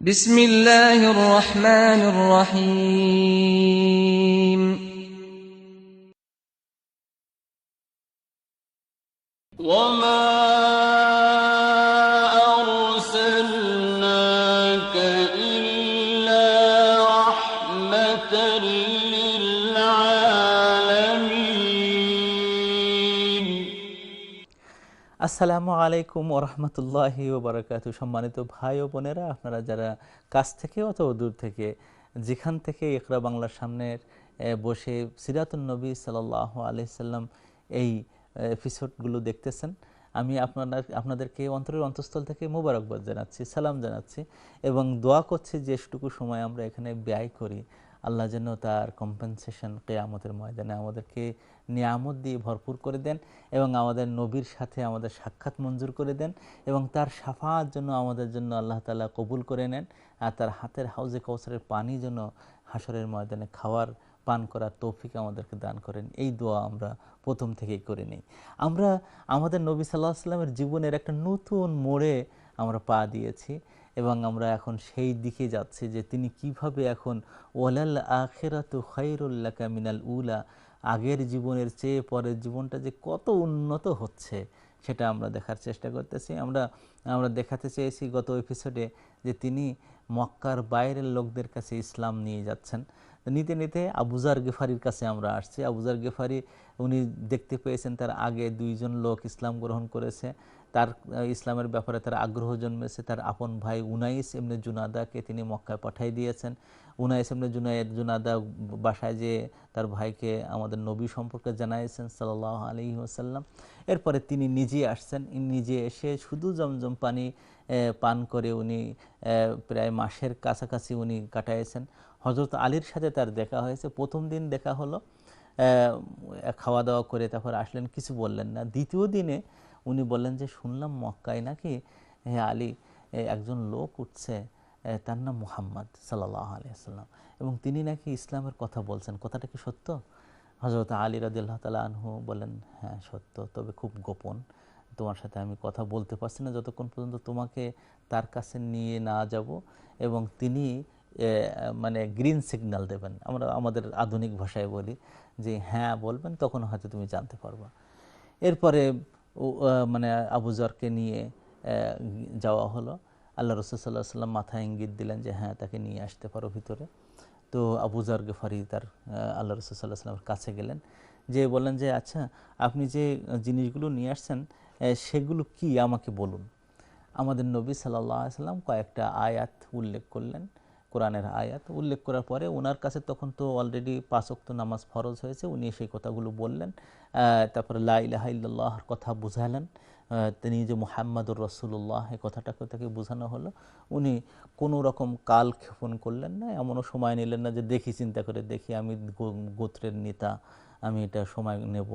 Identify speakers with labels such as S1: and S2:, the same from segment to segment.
S1: بسم الله الرحمن الرحيم.
S2: وما
S3: আসসালামু আলাইকুম ওরহমতুল্লাহি ওবরাকাত। সম্মানিত ভাই ও বোনেরা, আপনারা যারা কাছ থেকে অথবা দূর থেকে যেখান থেকে একরা বাংলার সামনে বসে সিরাতুল নবী সাল্লাহ আলহিসাল্লাম এই এপিসোডগুলো দেখতেছেন, আমি আপনার আপনাদেরকে অন্তরের অন্তঃস্থল থেকে মোবারকবাদ জানাচ্ছি, সালাম জানাচ্ছি এবং দোয়া করছি যেটুকু সময় আমরা এখানে ব্যয় করি। আল্লাহ যেন তার কম্পেনসেশন কেয়ামতের ময়দানে আমাদেরকে নিয়ামত দিয়ে ভরপুর করে দেন এবং আমাদের নবীর সাথে আমাদের সাক্ষাৎ মঞ্জুর করে দেন এবং তার সাফার জন্য আমাদের জন্য আল্লাহ তালা কবুল করে নেন আর তার হাতের হাউজে কৌসরের পানি যেন হাসরের ময়দানে খাওয়ার, পান করার তৌফিক আমাদেরকে দান করেন। এই দোয়া আমরা প্রথম থেকেই করে নিই। আমরা আমাদের নবী সাল্লাহ আসলামের জীবনের একটা নতুন মোড়ে আমরা পা দিয়েছি। এবং আমরা এখন সেই দিকে যাচ্ছি যে তিনি কীভাবে এখন ওয়ালাল আখেরাতু খাইরুল্লাকা মিনাল উলা আগের জীবনের চেয়ে পরের জীবনটা যে কত উন্নত হচ্ছে, সেটা আমরা দেখার চেষ্টা করতেছি। আমরা আমরা দেখাতে চেয়েছি গত এপিসোডে যে তিনি মক্কার বাইরের লোকদের কাছে ইসলাম নিয়ে যাচ্ছেন। নিতে নিতে আবুজার গেফারির কাছে আমরা আসছি। আবুজার গেফারি, উনি দেখতে পেয়েছেন তার আগে দুইজন লোক ইসলাম গ্রহণ করেছে। তার ইসলামের ব্যাপারে তার আগ্রহ জন্মেছে। তার আপন ভাই উনাইস এমনি জুনাদাকে তিনি মক্কায় পাঠাই দিয়েছেন। উনাইস এমনি জুনাইদ জুনাদা বাসায় যে তার ভাইকে আমাদের নবী সম্পর্কে জানাইছেন সাল্লাহ আলী ওসাল্লাম এরপরে তিনি নিজে আসছেন। নিজে এসে শুধু জমজম পানি পান করে উনি প্রায় মাসের কাছাকাছি উনি কাটাইছেন। হজরত আলীর সাথে তার দেখা হয়েছে। প্রথম দিন দেখা হলো। খাওয়া দাওয়া করে তারপর আসলেন। কিছু বললেন না। দ্বিতীয় দিনে উনি বললেন যে, শুনলাম মক্কায় নাকি হে আলী একজন লোক উঠছে তার নাম মুহাম্মদ সাল্লাহ আলিয়াল্লাম এবং তিনি নাকি ইসলামের কথা বলছেন। কথাটা কি সত্য? হজরত আলী রাদিল্লাহ তালা আনহু বলেন হ্যাঁ সত্য। তবে খুব গোপন। তোমার সাথে আমি কথা বলতে পারছি না। যতক্ষণ পর্যন্ত তোমাকে তার কাছে নিয়ে না যাব এবং তিনি মানে গ্রিন সিগন্যাল দেবেন। আমরা আমাদের আধুনিক ভাষায় বলি যে হ্যাঁ বলবেন, তখন হয়তো তুমি জানতে পারবা। এরপরে মানে আবু জরকে নিয়ে যাওয়া হলো। আল্লাহ রসুল সাল্লাহ সাল্লাম মাথায় ইঙ্গিত দিলেন যে হ্যাঁ তাকে নিয়ে আসতে পারো ভিতরে। তো আবু জর গেফারি তার আল্লাহ রসুল সাল্লাহ সাল্লামের কাছে গেলেন। যে বললেন যে আচ্ছা আপনি যে জিনিসগুলো নিয়ে আসছেন সেগুলো কি আমাকে বলুন? আমাদের নবী সাল্লাহ সাল্লাম কয়েকটা আয়াত উল্লেখ করলেন। কোরআনের আয়াত উল্লেখ করার পরে ওনার কাছে তখন তো অলরেডি পাঁচক্ত নামাজ ফরজ হয়েছে, উনি সেই কথাগুলো বললেন। তারপরে লা ইলাহা কথা বুঝালেন। তিনি যে মুহাম্মাদুর রসুল্লাহ এই কথাটাকে তাকে বোঝানো হলো। উনি কোনো রকম কাল ক্ষেপণ করলেন না, এমনও সময় নিলেন না যে দেখি, চিন্তা করে দেখি আমি গোত্রের নেতা, আমি এটা সময় নেব।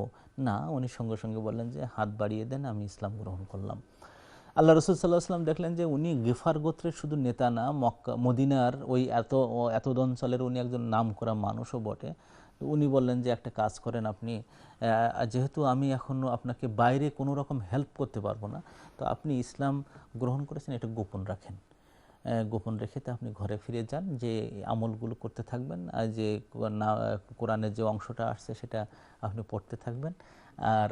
S3: না, উনি সঙ্গে সঙ্গে বললেন যে হাত বাড়িয়ে দেন, আমি ইসলাম গ্রহণ করলাম। আল্লাহ রসুল সাল্লাহ দেখলেন যে উনি গেফার গোত্রের শুধু নেতা না, মক্কা, মদিনার ওই এত এত অঞ্চলের উনি একজন নাম করা মানুষও বটে। উনি বললেন যে একটা কাজ করেন আপনি যেহেতু আমি এখনও আপনাকে বাইরে কোনো রকম হেল্প করতে পারব না, তো আপনি ইসলাম গ্রহণ করেছেন, এটা গোপন রাখেন। গোপন রেখে আপনি ঘরে ফিরে যান, যে আমলগুলো করতে থাকবেন, আর যে না, কোরআনের যে অংশটা আসছে সেটা আপনি পড়তে থাকবেন। আর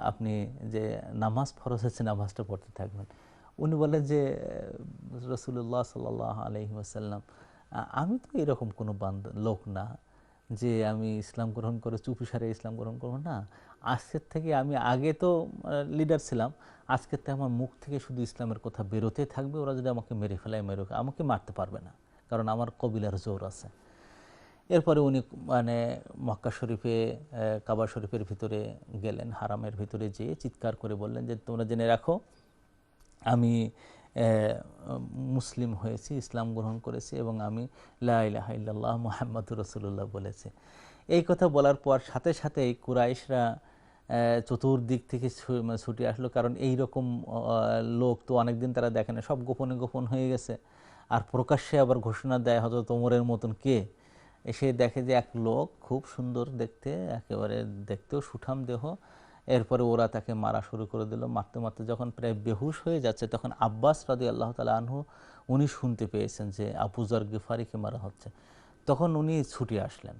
S3: আপনি যে নামাজ ফরজ হচ্ছে, নামাজটা পড়তে থাকবেন। উনি বলেন যে রসুল্লাহ সাল্লাহ আলহি আসাল্লাম আমি তো এরকম কোনো বান্ধ লোক না যে আমি ইসলাম গ্রহণ করে চুপিসারে ইসলাম গ্রহণ করব না। আজকের থেকে আমি আগে তো লিডার ছিলাম। আজকের থেকে আমার মুখ থেকে শুধু ইসলামের কথা বেরোতে থাকবে। ওরা যদি আমাকে মেরে ফেলায়, মেরে আমাকে মারতে পারবে না। কারণ আমার কবিলার জোর আছে। এরপরে উনি মানে মক্কা শরীফে কাবা শরীফের ভিতরে গেলেন, হারামের ভিতরে যেয়ে চিৎকার করে বললেন যে, তোমরা জেনে রাখো, আমি মুসলিম হয়েছি, ইসলাম গ্রহণ করেছি এবং আমি লা ইলাহা ইল্লাল্লাহ মুহাম্মাদুর রসুল্লাহ বলেছি। এই কথা বলার পর সাথে সাথেই কুরাইশরা চতুর্দিক থেকে মানে ছুটে আসলো। কারণ এই রকম লোক তো অনেকদিন তারা দেখে না, সব গোপনে গোপন হয়ে গেছে। আর প্রকাশ্যে আবার ঘোষণা দেয় হয়তো তোমরের মতন কে? এসে দেখে যে এক লোক খুব সুন্দর দেখতে, একেবারে দেখতেও সুঠাম দেহ। এরপরে ওরা তাকে মারা শুরু করে দিল। মারতে মারতে যখন প্রায় বেহুশ হয়ে যাচ্ছে, তখন আব্বাস রাদি আল্লাহ তালা আনহু, উনি শুনতে পেয়েছেন যে আবুজার গিফারিকে মারা হচ্ছে। তখন উনি ছুটে আসলেন।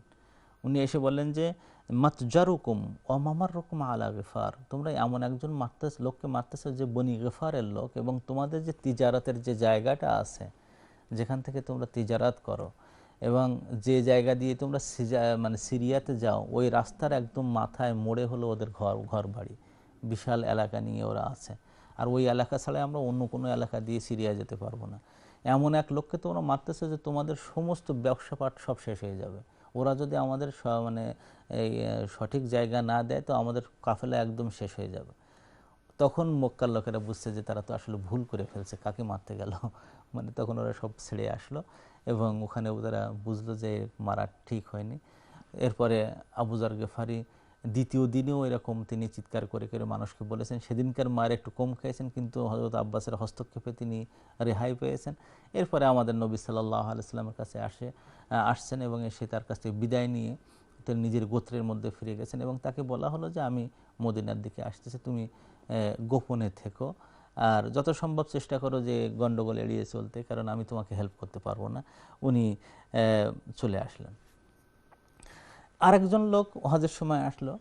S3: উনি এসে বললেন যে মাতজারুকুম ও মামার রকম আলা গেফার। তোমরা এমন একজন মারতে লোককে মারতেছো যে বনি গেফারের লোক এবং তোমাদের যে তিজারাতের যে জায়গাটা আছে, যেখান থেকে তোমরা তিজারাত করো এবং যে জায়গা দিয়ে তোমরা মানে সিরিয়াতে যাও, ওই রাস্তার একদম মাথায় মোড়ে হলো ওদের ঘর ঘর বাড়ি বিশাল এলাকা নিয়ে ওরা আছে। আর ওই এলাকা ছাড়া আমরা অন্য কোনো এলাকা দিয়ে সিরিয়া যেতে পারব না। এমন এক লোককে তোমরা মারতেছে যে তোমাদের সমস্ত ব্যবসা পাঠ সব শেষ হয়ে যাবে। ওরা যদি আমাদের মানে এই সঠিক জায়গা না দেয়, তো আমাদের কাফেলা একদম শেষ হয়ে যাবে। তখন মক্কার লোকেরা বুঝছে যে তারা তো আসলে ভুল করে ফেলছে, কাকে মারতে গেল? মানে তখন ওরা সব ছেড়ে আসলো। এবং ওখানে তারা বুঝলো যে মারা ঠিক হয়নি। এরপরে আবুজার গেফারি দ্বিতীয় দিনেও এরকম তিনি চিৎকার করে করে মানুষকে বলেছেন, সেদিনকার মার একটু কম খেয়েছেন, কিন্তু হজরত আব্বাসের হস্তক্ষেপে তিনি রেহাই পেয়েছেন। এরপরে আমাদের নবী সাল্লাহ আলাইস্লামের কাছে আসে আসছেন এবং এসে তার কাছ থেকে বিদায় নিয়ে তিনি নিজের গোত্রের মধ্যে ফিরে গেছেন এবং তাকে বলা হলো যে, আমি মদিনার দিকে আসতেছি, তুমি গোপনে থেকো। আর যত সম্ভব চেষ্টা করো যে গন্ডগোল এড়িয়ে চলতে, কারণ আমি তোমাকে হেল্প করতে পারব না। উনি চলে আসলেন। আরেকজন লোক হজের সময় আসলো,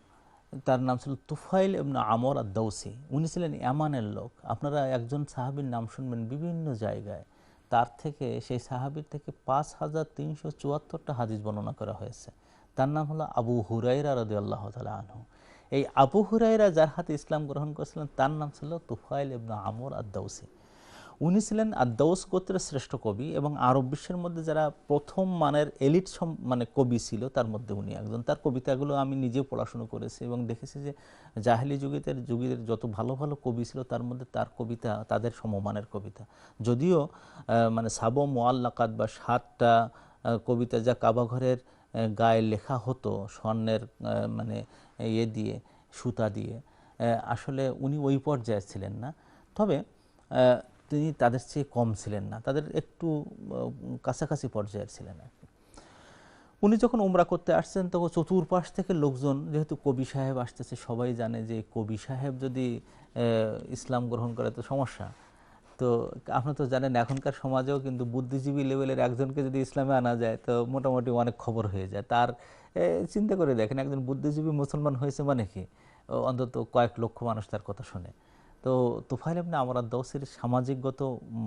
S3: তার নাম ছিল তুফাইল এবং আমর আদাউসি উনি ছিলেন এমানের লোক। আপনারা একজন সাহাবীর নাম শুনবেন বিভিন্ন জায়গায়। তার থেকে, সেই সাহাবীর থেকে পাঁচ হাজার তিনশো চুয়াত্তরটা হাদিস বর্ণনা করা হয়েছে। তার নাম হলো আবু হুরাইরা রদি আল্লাহ তালা আনহু। এই আবু হুরাইরা যার হাতে ইসলাম গ্রহণ করেছিলেন, তার নাম ছিল তুফাইল ইবনা আমর আদাউসি উনি ছিলেন আদাউস গোত্রের শ্রেষ্ঠ কবি এবং আরব বিশ্বের মধ্যে যারা প্রথম মানের এলিট মানে কবি ছিল, তার মধ্যে উনি একজন। তার কবিতাগুলো আমি নিজেও পড়াশুনো করেছি এবং দেখেছি যে জাহেলি যুগের যুগের যত ভালো ভালো কবি ছিল, তার মধ্যে তার কবিতা তাদের সমমানের কবিতা। যদিও মানে সাবো মোয়াল্লাকাত বা সাতটা কবিতা যা কাবাঘরের গায়ে লেখা হতো, স্বর্ণের মানে ইয়ে দিয়ে, সুতা দিয়ে আসলে উনি ওই পর্যায়ে ছিলেন না তবে তিনি তাদের চেয়ে কম ছিলেন না, তাদের একটু কাছাকাছি পর্যায়ের ছিলেন আর কি। উনি যখন উমরা করতে আসছেন, তখন চতুর্পাশ থেকে লোকজন, যেহেতু কবি সাহেব আসতেছে, সবাই জানে যে কবি সাহেব যদি ইসলাম গ্রহণ করে তো সমস্যা তো আপনারা তো জানেন এখনকার সমাজেও কিন্তু বুদ্ধিজীবী লেভেলের একজনকে যদি ইসলামে আনা যায় তো মোটামুটি অনেক খবর হয়ে যায়। তার চিন্তা করে দেখেন একজন বুদ্ধিজীবী মুসলমান হয়েছে মানে কি? অন্তত কয়েক লক্ষ মানুষ তার কথা শোনে। তো তুফাইল এমনি আমার দৌসির সামাজিকগত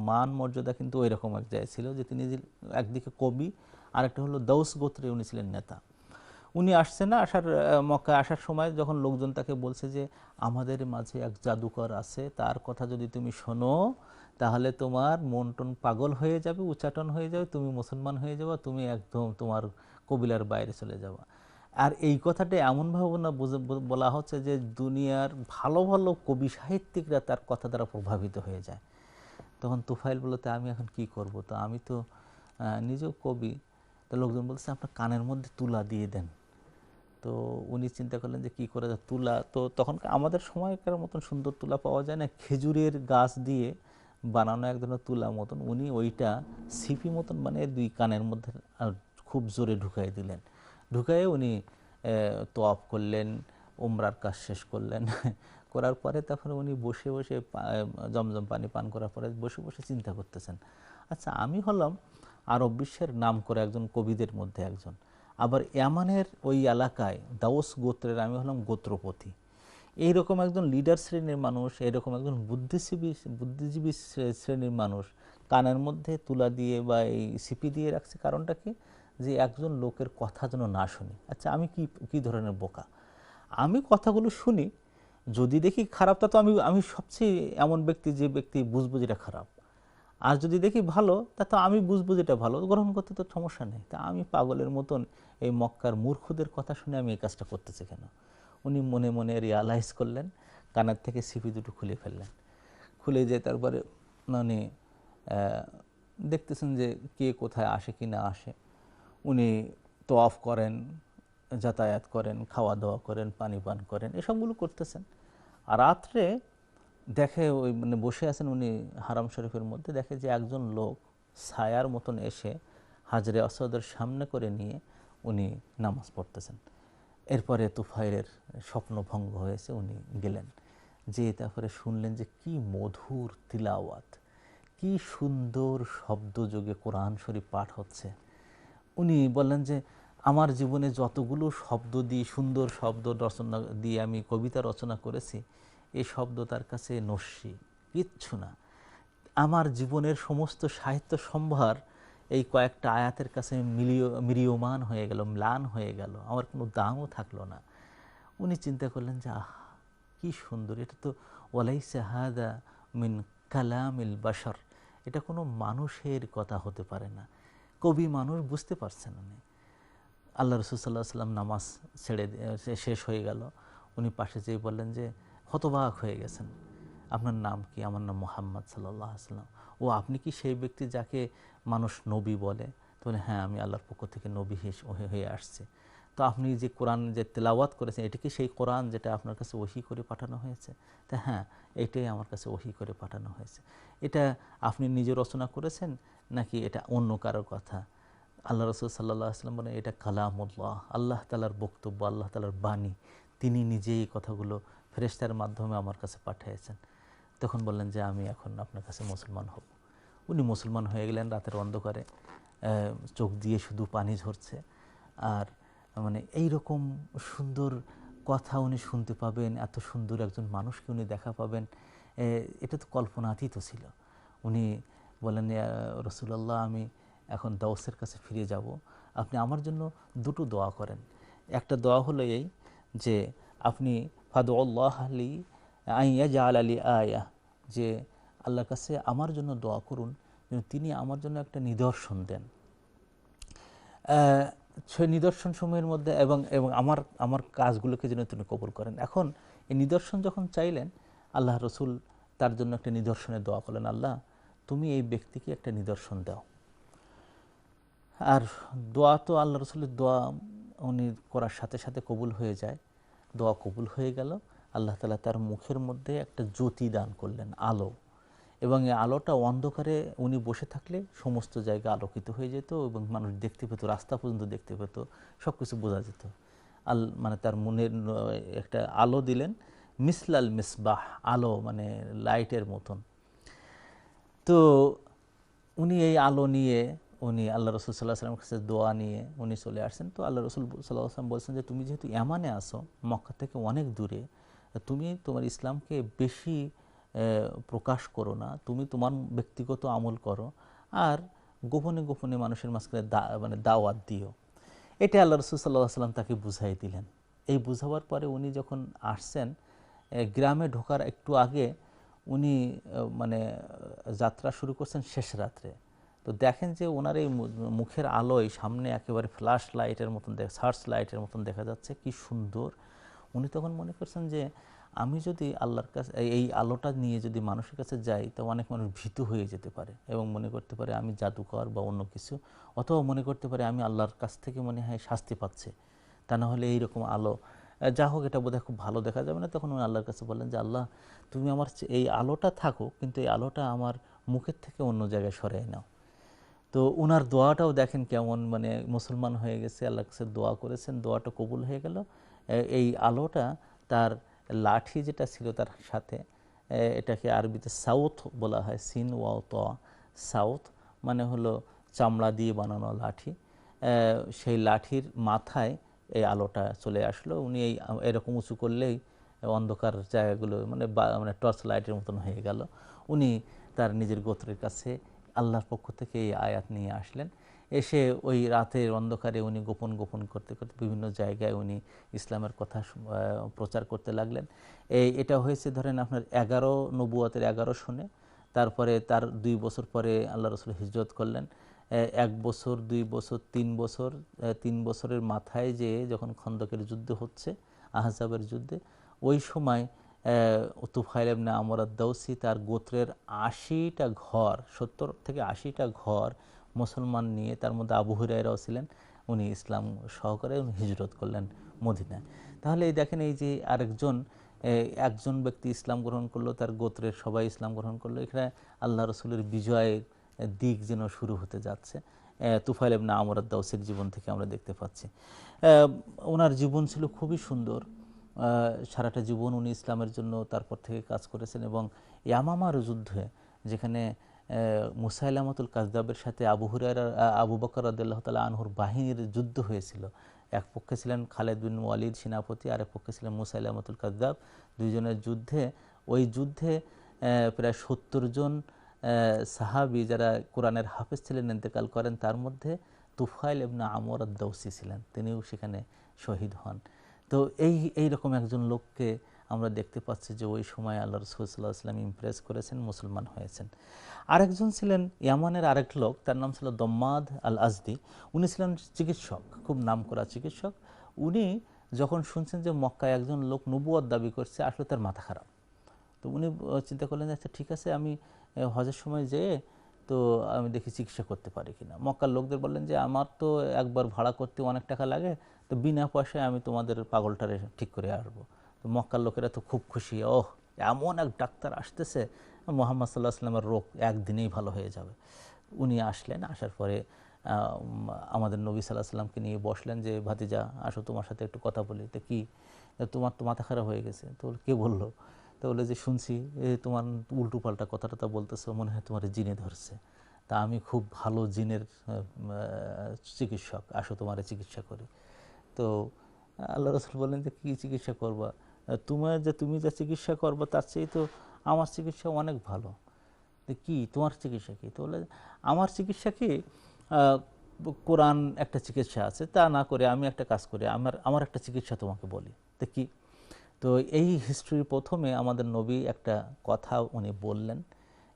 S3: মান মর্যাদা কিন্তু ওই রকম এক জায়গায় ছিল যে তিনি একদিকে কবি আরেকটা হলো দৌস গোত্রে উনি ছিলেন নেতা। উনি আসছে না আসার আহ, মক্কায় আসার সময় যখন লোকজন তাকে বলছে যে আমাদের মাঝে এক জাদুকর আছে তার কথা যদি তুমি শোনো তাহলে তোমার মন টন পাগল হয়ে যাবে উচ্চাটন হয়ে যাবে, তুমি মুসলমান হয়ে যাবে, তুমি একদম তোমার কবিলার বাইরে চলে যাবা। আর এই কথাটা এমনভাবে না বলা হচ্ছে যে দুনিয়ার ভালো ভালো কবি সাহিত্যিকরা তার কথা দ্বারা প্রভাবিত হয়ে যায়। তখন তুফাইল বলতে আমি এখন কি করব? তো আমি তো নিজেও কবি। তো লোকজন বলছে, আপনার কানের মধ্যে তুলা দিয়ে দেন। তো উনি চিন্তা করলেন যে কি করে তুলা তো তখন আমাদের সময়কার মতন সুন্দর তুলা পাওয়া যায় না। খেজুরের গাছ দিয়ে বানানো এক ধরনের তুলা মতন। উনি ওইটা সিপি মতন মানে দুই কানের মধ্যে খুব জোরে ঢুকাই দিলেন। ঢুকাইয়ে উনি তোয়াফ করলেন, উমরার কাজ শেষ করলেন। করার পরে তারপরে উনি বসে বসে জমজম পানি পান করার পরে বসে বসে চিন্তা করতেছেন। আচ্ছা আমি হলাম আরব বিশ্বের নাম করে একজন কবিদের মধ্যে একজন। আবার ইয়ামানের ওই এলাকায় দাউস গোত্রের আমি হলাম গোত্রপতি। এইরকম একজন লিডার শ্রেণির মানুষ এরকম একজন বুদ্ধিজীবী বুদ্ধিজীবী শ্রে- শ্রেণির মানুষ কানের মধ্যে তুলা দিয়ে বা এই সিপি দিয়ে রাখছে কারণটা কি? যে একজন লোকের কথা যেন না শুনি। আচ্ছা আমি কি কি ধরনের বোকা? আমি কথাগুলো শুনি, যদি দেখি খারাপটা তো আমি আমি সবচেয়ে এমন ব্যক্তি যে ব্যক্তি বুঝব যেটা খারাপ। আর যদি দেখি ভালো, তা তো আমি বুঝব যেটা ভালো, গ্রহণ করতে তো সমস্যা নেই। তা আমি পাগলের মতন এই মক্কার মূর্খদের কথা শুনে আমি এই কাজটা করতেছি কেন? উনি মনে মনে রিয়ালাইজ করলেন, কানের থেকে সিপি দুটো খুলে ফেললেন। খুলে যে তারপরে মানে দেখতেছেন যে কে কোথায় আসে কি না আসে। উনি তো অফ করেন, যাতায়াত করেন খাওয়া দাওয়া করেন পানি পান করেন, এসবগুলো করতেছেন। আর রাত্রে দেখে ওই মানে বসে আছেন উনি হারাম শরীফের মধ্যে, দেখে যে একজন লোক ছায়ার মতন এসে হাজরে অসদের সামনে করে নিয়ে উনি নামাজ পড়তেছেন। এরপরে তুফাইলের স্বপ্ন ভঙ্গ হয়েছে, উনি গেলেন। যে তারপরে শুনলেন যে কি মধুর তিলাওয়াত, কি সুন্দর শব্দযোগে কোরআন শরীফ পাঠ হচ্ছে। উনি বললেন যে, আমার জীবনে যতগুলো শব্দ দিয়ে, সুন্দর শব্দ রচনা দিয়ে আমি কবিতা রচনা করেছি এই শব্দ তার কাছে নস্যি, কিচ্ছু না। আমার জীবনের সমস্ত সাহিত্য সম্ভার এই কয়েকটা আয়াতের কাছে মিলিয়, মিরিয়মান হয়ে গেল, ম্লান হয়ে গেল, আমার কোনো দামও থাকল না। উনি চিন্তা করলেন যে, আহ, কি সুন্দর, এটা তো ওয়ালাই সাহাদা মিন কালামিল বাশার। এটা কোনো মানুষের কথা হতে পারে না। কবি মানুষ বুঝতে পারছেন উনি। আল্লাহ রসুল সাল্লাহ সাল্লাম নামাজ ছেড়ে শেষ হয়ে গেল। উনি পাশে যেয়ে বললেন যে, হতবাক হয়ে গেছেন। আপনার নাম কি? আমার নাম মোহাম্মদ সাল্লাহ সাল্লাম ও আপনি কি সেই ব্যক্তি যাকে মানুষ নবী বলে? তো বলে হ্যাঁ আমি আল্লাহর পক্ষ থেকে নবী হয়ে আসছে। তো আপনি যে কোরআন যে তেলাওয়াত করেছেন, এটা কি সেই কোরআন যেটা আপনার কাছে ওহি করে পাঠানো হয়েছে? তা হ্যাঁ এটাই আমার কাছে ওহি করে পাঠানো হয়েছে। এটা আপনি নিজে রচনা করেছেন নাকি এটা অন্য কারোর কথা? আল্লাহ রসুল সাল্লাহ আসলাম বলেন, এটা কালামুল্লাহ, আল্লাহ তালার বক্তব্য, আল্লাহ তালার বাণী। তিনি নিজেই কথাগুলো ফেরেশতার মাধ্যমে আমার কাছে পাঠিয়েছেন। তখন বললেন যে আমি এখন আপনার কাছে মুসলমান হব। উনি মুসলমান হয়ে গেলেন, রাতের অন্ধকারে চোখ দিয়ে শুধু পানি ঝরছে। আর মানে এই রকম সুন্দর কথা উনি শুনতে পাবেন, এত সুন্দর একজন মানুষকে উনি দেখা পাবেন এটা তো কল্পনাতীত ছিল। উনি বলেন রসুলাল্লাহ, আমি এখন দাউসের কাছে ফিরে যাব। আপনি আমার জন্য দুটো দোয়া করেন। একটা দোয়া হলো এই যে, আপনি ফাদুল্লাহ আলী আইয়া জাল আলী আয়া যে আল্লাহর কাছে আমার জন্য দোয়া করুন, যেন তিনি আমার জন্য একটা নিদর্শন দেন। সেই নিদর্শন সময়ের মধ্যে এবং এবং আমার আমার কাজগুলোকে যেন তিনি কবুল করেন। এখন এই নিদর্শন যখন চাইলেন, আল্লাহ রসুল তার জন্য একটা নিদর্শনের দোয়া করলেন, আল্লাহ, তুমি এই ব্যক্তিকে একটা নিদর্শন দাও। আর দোয়া তো আল্লাহ রসুলের দোয়া উনি করার সাথে সাথে কবুল হয়ে যায়। দোয়া কবুল হয়ে গেল। আল্লাহ তালা তার মুখের মধ্যে একটা জ্যোতি দান করলেন, আলো। এবং এই আলোটা অন্ধকারে উনি বসে থাকলে সমস্ত জায়গা আলোকিত হয়ে যেত এবং মানুষ দেখতে পেত, রাস্তা পর্যন্ত দেখতে পেত সব কিছু বোঝা যেত। আল মানে তার মনের একটা আলো দিলেন, মিসলাল মিসবাহ, আলো মানে লাইটের মতন। তো উনি এই আলো নিয়ে, উনি আল্লাহ রসুল সাল্লাহ সাল্লামের কাছে দোয়া নিয়ে উনি চলে আসছেন। তো আল্লাহ রসুল সাল্লাহ আসলাম বলছেন যে, তুমি যেহেতু এমানে আসো মক্কা থেকে অনেক দূরে তুমি তোমার ইসলামকে বেশি প্রকাশ করো না। তুমি তোমার ব্যক্তিগত আমল করো। আর গোপনে গোপনে মানুষের মাঝখানে দা- মানে দাওয়াত দিও। এটা আল্লাহ রসুল সাল্লাহ সাল্লাম তাকে বুঝাই দিলেন। এই বুঝাবার পরে উনি যখন আসছেন গ্রামে ঢোকার একটু আগে উনি মানে যাত্রা শুরু করছেন শেষ রাত্রে। তো দেখেন যে ওনার এই মুখের আলোয় সামনে একেবারে ফ্ল্যাশ লাইটের মতন সার্চ লাইটের মতন দেখা যাচ্ছে। কি সুন্দর। উনি তখন মনে করছেন যে, আমি যদি আল্লাহর কাছে, এই- আলোটা নিয়ে যদি মানুষের কাছে যাই, তো অনেক মানুষ ভীতু হয়ে যেতে পারে এবং মনে করতে পারে আমি জাদুকর বা অন্য কিছু। অথবা মনে করতে পারে আমি আল্লাহর কাছ থেকে মনে হয় শাস্তি পাচ্ছে। তা না হলে এইরকম আলো যা হোক এটা বোধহয় খুব ভালো দেখা যাবে না। তখন উনি আল্লাহর কাছে বললেন যে, আল্লাহ, তুমি আমার এই আলোটা থাকো কিন্তু এই আলোটা আমার মুখের থেকে অন্য জায়গায় সরিয়ে নাও। তো ওনার দোয়াটাও দেখেন কেমন মানে মুসলমান হয়ে গেছে আল্লাহ কাছে দোয়া করেছেন, দোয়াটা কবুল হয়ে গেল। এই আলোটা তার লাঠি যেটা ছিল তার সাথে এটাকে আরবিতে সাউথ বলা হয়, সিন ওয়াও ত। সাউথ মানে হলো চামড়া দিয়ে বানানো লাঠি। সেই লাঠির মাথায় এই আলোটা চলে আসলো। উনি এই, এরকম উঁচু করলেই অন্ধকার জায়গাগুলো মানে মানে টর্চ লাইটের মতন হয়ে গেল। উনি তার নিজের গোত্রের কাছে আল্লাহর পক্ষ থেকে এই আয়াত নিয়ে আসলেন। এসে ওই রাতের অন্ধকারে উনি গোপন গোপন করতে করতে বিভিন্ন জায়গায় উনি ইসলামের কথা প্রচার করতে লাগলেন। এই এটা হয়েছে ধরেন আপনার এগারো নবুয়াতের এগারো শুনে। তারপরে তার দুই বছর পরে আল্লাহ রসুল হিজরত করলেন। এক বছর, দুই বছর, তিন বছর তিন বছরের মাথায় যে যখন খন্দকের যুদ্ধ হচ্ছে, আহজাবের যুদ্ধে, ওই সময় তুফাইল এমনি আমরাদ দৌসি তার গোত্রের আশিটা ঘর, সত্তর থেকে আশিটা ঘর মুসলমান নিয়ে তার মধ্যে আবু হুরাইরাও ছিলেন, উনি ইসলাম সহকারে উনি হিজরত করলেন মদিনায়। তাহলে এই দেখেন এই যে আরেকজন একজন ব্যক্তি ইসলাম গ্রহণ করল, তার গোত্রের সবাই ইসলাম গ্রহণ করল, এখানে আল্লাহ রসুলের বিজয়ের দিক যেন শুরু হতে যাচ্ছে। তুফাইল ইবনে আমর দাউসের জীবন থেকে আমরা দেখতে পাচ্ছি। ওনার জীবন ছিল খুবই সুন্দর। সারাটা জীবন উনি ইসলামের জন্য তারপর থেকে কাজ করেছেন এবং ইয়ামামার যুদ্ধে যেখানে মুসাইলামাতুল কাজদাবের সাথে আবু হুরায়রা আবু বকর আদাল্লাহ তালা আনহুর বাহিনীর যুদ্ধ হয়েছিল। এক পক্ষে ছিলেন খালেদ বিন ওয়ালিদ সেনাপতি আর এক পক্ষে ছিলেন মুসাইলামাতুল কাজদাব দুইজনের যুদ্ধে, ওই যুদ্ধে প্রায় সত্তর জন সাহাবি যারা কোরআনের হাফেজ ছিলেন, ইন্তেকাল করেন, তার মধ্যে তুফাইল ইবনা আমর আদ-দাউসি ছিলেন। তিনিও সেখানে শহীদ হন। তো এই এই রকম একজন লোককে আমরা দেখতে পাচ্ছি যে ওই সময় আল্লাহ রসুল্লাহ ইসলাম ইমপ্রেস করেছেন, মুসলমান হয়েছেন। আরেকজন ছিলেন ইয়ামানের আরেক লোক, তার নাম ছিল দম্মাদ আল আজদি উনি ছিলেন চিকিৎসক, খুব নামকরা চিকিৎসক। উনি যখন শুনছেন যে মক্কায় একজন লোক নবুয়াদ দাবি করছে, আসলে তার মাথা খারাপ। তো উনি চিন্তা করলেন আচ্ছা ঠিক আছে, আমি হজের সময় যেয়ে তো আমি দেখি চিকিৎসা করতে পারি কিনা। মক্কার লোকদের বললেন যে, আমার তো একবার ভাড়া করতে অনেক টাকা লাগে, তো বিনা পয়সায় আমি তোমাদের পাগলটারে ঠিক করে আসব। মক্কার লোকেরা তো খুব খুশি, ওহ, এমন এক ডাক্তার আসতেছে, মোহাম্মদ সাল্লাহ আসলামের রোগ একদিনেই ভালো হয়ে যাবে। উনি আসলেন, আসার পরে আমাদের নবী সাল্লাহ সাল্লামকে নিয়ে বসলেন যে, ভাতিজা, আসো তোমার সাথে একটু কথা বলি। তো কি? তোমার তো মাথা খারাপ হয়ে গেছে। তো কে বলল? তো বলে যে, শুনছি তোমার উল্টো পাল্টা কথা টথা বলতেছো, মনে হয় তোমার জিনে ধরছে। তা আমি খুব ভালো জিনের চিকিৎসক, আসো তোমার চিকিৎসা করি। তো আল্লাহ রসুল বললেন যে, কী চিকিৎসা করবা? তোমার যে তুমি যে চিকিৎসা করবা, তার চেয়ে তো আমার চিকিৎসা অনেক ভালো। কি? তোমার চিকিৎসা কি? তো বলে আমার চিকিৎসা কি? কোরআন একটা চিকিৎসা আছে, তা না করে আমি একটা কাজ করি, আমার আমার একটা চিকিৎসা তোমাকে বলি। তো কি? তো এই হিস্ট্রির প্রথমে আমাদের নবী একটা কথা উনি বললেন,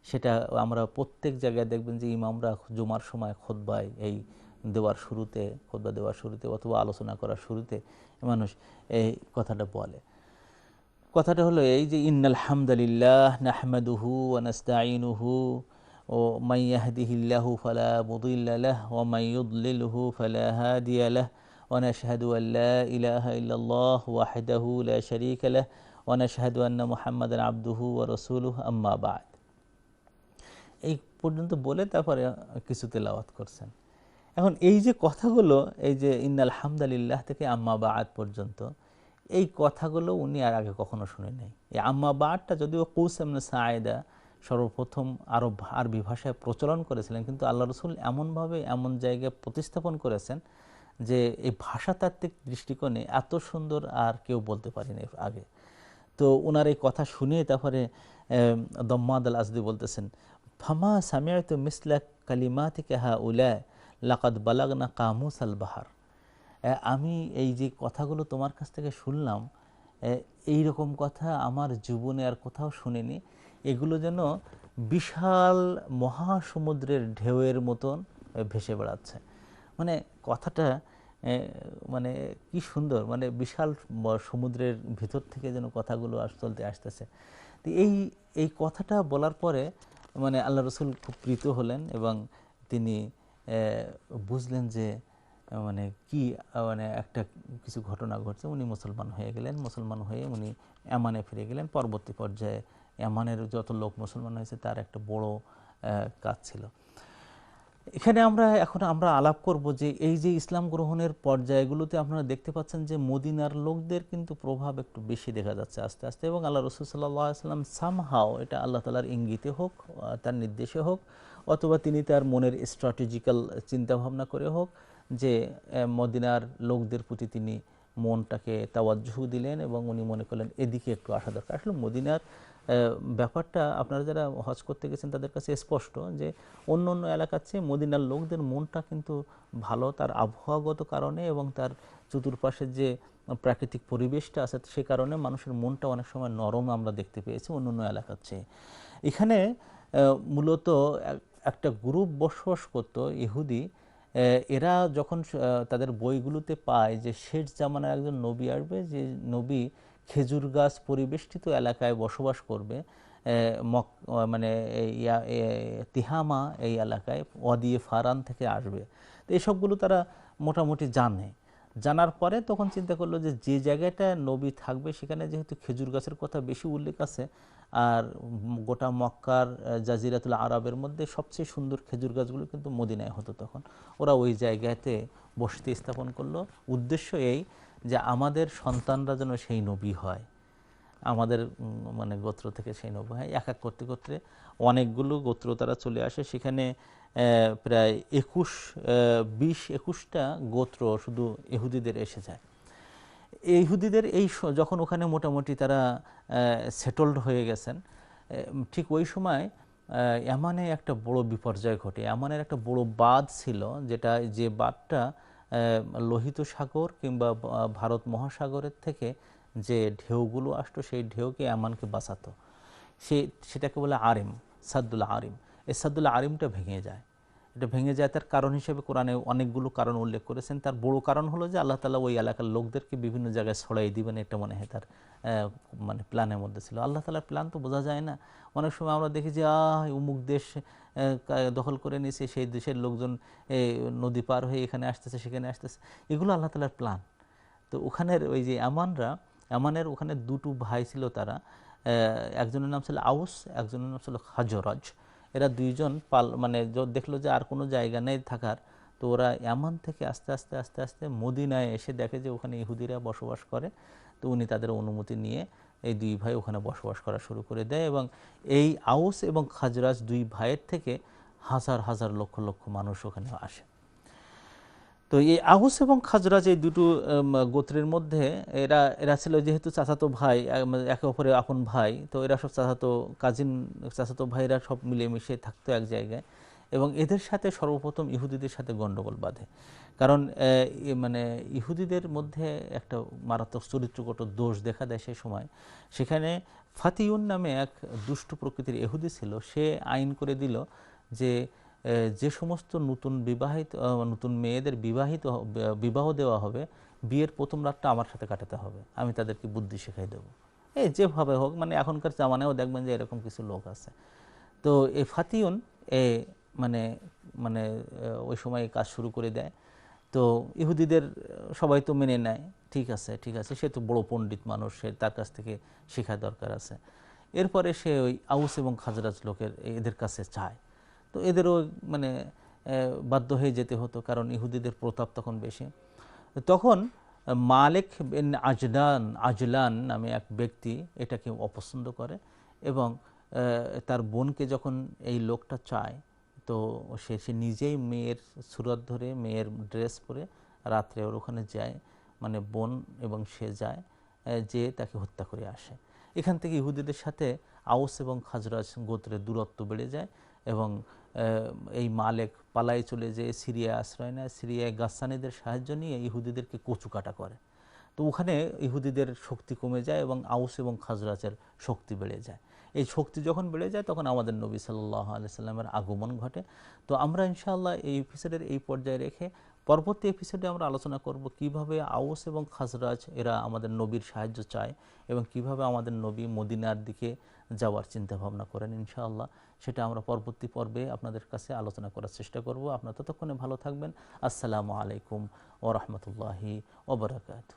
S3: সেটা আমরা প্রত্যেক জায়গায় দেখবেন যে ইমামরা জুমার সময় খোদবায় এই দেওয়ার শুরুতে খোদবা দেওয়ার শুরুতে অথবা আলোচনা করার শুরুতে মানুষ এই কথাটা বলে। কথাটা হলো এই যে, ইন্নাল হামদালিল্লাহ নাহমাদুহু ওয়া নাস্তাঈনুহু ও মাই ইয়াহদিহিল্লাহু ফালা মুদিল্লা লাহ ওয়া মাই ইউদ্লিলহু ফালা হাদিয়া লাহ ওয়া নাশহাদু আন লা ইলাহা ইল্লাল্লাহ ওয়াহদাহু লা শারীকা লাহ ওয়া নাশহাদু আন্না মুহাম্মাদান আবদুহু ওয়া রাসূলুহু আম্মা বা'দ। এই পর্যন্ত বলে তারপরে কিছু তেলাওয়াত করছেন। এখন এই যে কথাগুলো, এই যে, ইন্নাল হামদালিল্লাহ থেকে আম্মা বাআত পর্যন্ত এই কথাগুলো উনি আর আগে কখনো শুনে নেই। এই আম্মা বাআতটা যদিও কৌস এমনি সায়েদা সর্বপ্রথম আরব আরবি ভাষায় প্রচলন করেছিলেন, কিন্তু আল্লাহ রসুল এমনভাবে এমন জায়গায় প্রতিস্থাপন করেছেন যে এই ভাষাতাত্ত্বিক দৃষ্টিকোণে এত সুন্দর আর কেউ বলতে পারেনি আগে। তো ওনার এই কথা শুনে তারপরে দম্মাদ আল আজদি বলতেছেন, ফামা সামিয়াত মিসলা কালিমাতিকে হা উলা লাকাত বালাগনা কামুস আল বাহার আমি এই যে কথাগুলো তোমার কাছ থেকে শুনলাম এই রকম কথা আমার জীবনে আর কোথাও শুনিনি। এগুলো যেন বিশাল মহাসমুদ্রের ঢেউয়ের মতন ভেসে বেড়াচ্ছে। মানে কথাটা মানে কি সুন্দর মানে বিশাল সমুদ্রের ভিতর থেকে যেন কথাগুলো আস, চলতে আসতেছে। তো এই এই কথাটা বলার পরে মানে আল্লাহ রসুল খুব প্রীত হলেন এবং তিনি বুঝলেন যে মানে কি মানে একটা কিছু ঘটনা ঘটছে, উনি মুসলমান হয়ে গেলেন, মুসলমান হয়ে উনি এমানে ফিরে গেলেন। পরবর্তী পর্যায়ে এমানের যত লোক মুসলমান হয়েছে, তার একটা বড় কাজ ছিল। এখানে আমরা এখন আমরা আলাপ করব যে এই যে ইসলাম গ্রহণের পর্যায়গুলোতে আপনারা দেখতে পাচ্ছেন যে মদিনার লোকদের কিন্তু প্রভাব একটু বেশি দেখা যাচ্ছে আস্তে আস্তে এবং আল্লাহ রসুল সাল্লাম সামহাও এটা আল্লাহ তালার ইঙ্গিতে হোক তার নির্দেশে হোক, অথবা তিনি তার মনের স্ট্র্যাটেজিক্যাল চিন্তাভাবনা করে হোক যে মদিনার লোকদের প্রতি তিনি মনটাকে তাওয়াজ্জু দিলেন এবং উনি মনে করলেন, এদিকে একটু আসা দরকার। আসলে মদিনার ব্যাপারটা আপনারা যারা হজ করতে গেছেন তাদের কাছে স্পষ্ট যে, অন্য অন্য এলাকার চেয়ে মদিনার লোকদের মনটা কিন্তু ভালো, তার আবহাওয়াগত কারণে এবং তার চতুর্পাশের যে প্রাকৃতিক পরিবেশটা আছে সে কারণে মানুষের মনটা অনেক সময় নরম আমরা দেখতে পেয়েছি অন্য অন্য এলাকার চেয়ে। এখানে মূলত এক- একটা গ্রুপ বসবাস করতো ইহুদি এরা যখন তাদের বইগুলোতে পায় যে শেষ জামানার একজন নবী আসবে, যে নবী খেজুর গাছ পরিবেষ্টিত এলাকায় বসবাস করবে মক মানে ইয়া- তিহামা এই এলাকায় ওয়াদিয়ে ফারান থেকে আসবে। তো এসবগুলো তারা মোটামুটি জানে। জানার পরে তখন চিন্তা করল যে যে জায়গাটা নবী থাকবে সেখানে যেহেতু খেজুর গাছের কথা বেশি উল্লেখ আছে আর গোটা মক্কার জাজিরাতুল আরবের মধ্যে সবচেয়ে সুন্দর খেজুর গাছগুলো কিন্তু মদিনায় হতো তখন। ওরা ওই জায়গাতে বসতি স্থাপন করল। উদ্দেশ্য এই যে আমাদের সন্তানরা যেন সেই নবী হয়। আমাদের মানে গোত্র থেকে সেই নবী হয়। এক এক করতে করতে অনেকগুলো গোত্র তারা চলে আসে। সেখানে প্রায় একুশ বিশ, একুশটা গোত্র শুধু এহুদিদের এসে যায়। ইহুদিদের এই যখন ওখানে মোটামুটি তারা সেটলড হয়ে গেছেন ঠিক ওই সময় আহ, এমানে একটা বড় বিপর্যয় ঘটে। এমানের একটা বড় বাঁধ ছিল যেটা যে বাঁধটা লোহিত সাগর কিংবা ভারত মহাসাগরের থেকে যে ঢেউগুলো আসতো সেই ঢেউকে এমানকে বাঁচাতো। সে সেটাকে বলে আরিম সাদ্দুল আরিম। এই সাদ্দুল আরিমটা ভেঙে যায়। এটা ভেঙে যায়। তার কারণ হিসেবে কোরআনে অনেকগুলো কারণ উল্লেখ করেছেন। তার বড় কারণ হলো যে আল্লাহ তালা ওই এলাকার লোকদেরকে বিভিন্ন জায়গায় ছড়াই দিবেন এটা মনে হয় তার মানে প্ল্যানের মধ্যে ছিল। আল্লাহ তালার প্ল্যান তো বোঝা যায় না। অনেক সময় আমরা দেখি যে, আহ উমুক দেশ দখল করে নিয়েছে, সেই দেশের লোকজন নদী পার হয়ে এখানে আসতেছে, সেখানে আসতেছে। এগুলো আল্লাহ তালার প্ল্যান তো ওখানের ওই যে আমানরা, আমানের ওখানে দুটো ভাই ছিল তারা। একজনের নাম ছিল আউস, একজনের নাম ছিল খাজরাজ। এরা দুইজন পাল মানে দেখল যে আর কোনো জায়গা নেই থাকার, তো ওরা এমন থেকে আস্তে আস্তে আস্তে আস্তে মদিনায় এসে দেখে যে ওখানে ইহুদিরা বসবাস করে, তো উনি তাদের অনুমতি নিয়ে এই দুই ভাই ওখানে বসবাস করা শুরু করে দেয় এবং এই আউস এবং খাজরাজ দুই ভাইয়ের থেকে হাজার হাজার লক্ষ লক্ষ মানুষ ওখানে আসে। তো এই আহুস এবং খাজরাজ এই দুটো গোত্রের মধ্যে, এরা এরা ছিল যেহেতু চাচাতো ভাই একে অপরের আপন ভাই, তো এরা সব চাচাতো কাজিন, চাচাতো ভাইরা সব মিলেমিশে থাকতো এক জায়গায় এবং এদের সাথে সর্বপ্রথম ইহুদিদের সাথে গণ্ডগোল বাঁধে। কারণ মানে ইহুদিদের মধ্যে একটা মারাত্মক চরিত্রগত দোষ দেখা দেয় সেই সময়। সেখানে ফাতিউন নামে এক দুষ্ট প্রকৃতির ইহুদি ছিল, সে আইন করে দিল যে যে সমস্ত নতুন বিবাহিত নতুন মেয়েদের বিবাহিত বিবাহ দেওয়া হবে, বিয়ের প্রথম রাতটা আমার সাথে কাটাতে হবে। আমি তাদেরকে বুদ্ধি শেখাই দেবো। এই যেভাবে হোক মানে এখনকার জামানায়ও দেখবেন যে এরকম কিছু লোক আছে। তো এই ফাতিউন, এ মানে মানে ওই সময় কাজ শুরু করে দেয়। তো ইহুদিদের, সবাই তো মেনে নেয়, ঠিক আছে ঠিক আছে, সে তো বড় পণ্ডিত মানুষ, সে তার কাছ থেকে শেখা দরকার আছে। এরপরে সে ওই আউস এবং খাজরাজ লোকের, এদের কাছে চায় তো এদেরও মানে বাধ্য হয়ে যেতে হতো, কারণ ইহুদিদের প্রতাপ তখন বেশি। তখন মালিক বিন আজলান আজলান নামে এক ব্যক্তি এটাকে অপছন্দ করে এবং তার বোনকে যখন এই লোকটা চায়, তো সে সে নিজেই মেয়ের সুরত ধরে, মেয়ের ড্রেস পরে রাত্রে ওর ওখানে যায় মানে বোন এবং সে যায় যে তাকে হত্যা করে আসে। এখান থেকে ইহুদিদের সাথে আউস এবং খাজরাজ গোত্রের দূরত্ব বেড়ে যায়। এবং এই মালেক পালায় চলে যেয়ে সিরিয়া আশ্রয় নেয়। সিরিয়ায় গাসানিদের সাহায্য নিয়ে ইহুদিদেরকে কচু কাটা করে। তো ওখানে ইহুদিদের শক্তি কমে যায় এবং আউস এবং খাজরাজের শক্তি বেড়ে যায়। এই শক্তি যখন বেড়ে যায় তখন আমাদের নবী সাল্লাহ আলি সাল্লামের আগমন ঘটে। তো আমরা ইনশাআল্লাহ এই এপিসোডের এই পর্যায়ে রেখে পরবর্তী এপিসোডে আমরা আলোচনা করব কীভাবে আউস এবং খাজরাজ এরা আমাদের নবীর সাহায্য চায় এবং কীভাবে আমাদের নবী মদিনার দিকে যাওয়ার চিন্তা ভাবনা করেন ইনশাআল্লাহ। সেটা আমরা পরবর্তী পর্বে আপনাদের কাছে আলোচনা করার চেষ্টা করব। আপনারা ততক্ষণে ভালো থাকবেন। আসসালামু আলাইকুম ও রহমতুল্লাহি ওবরাকাতু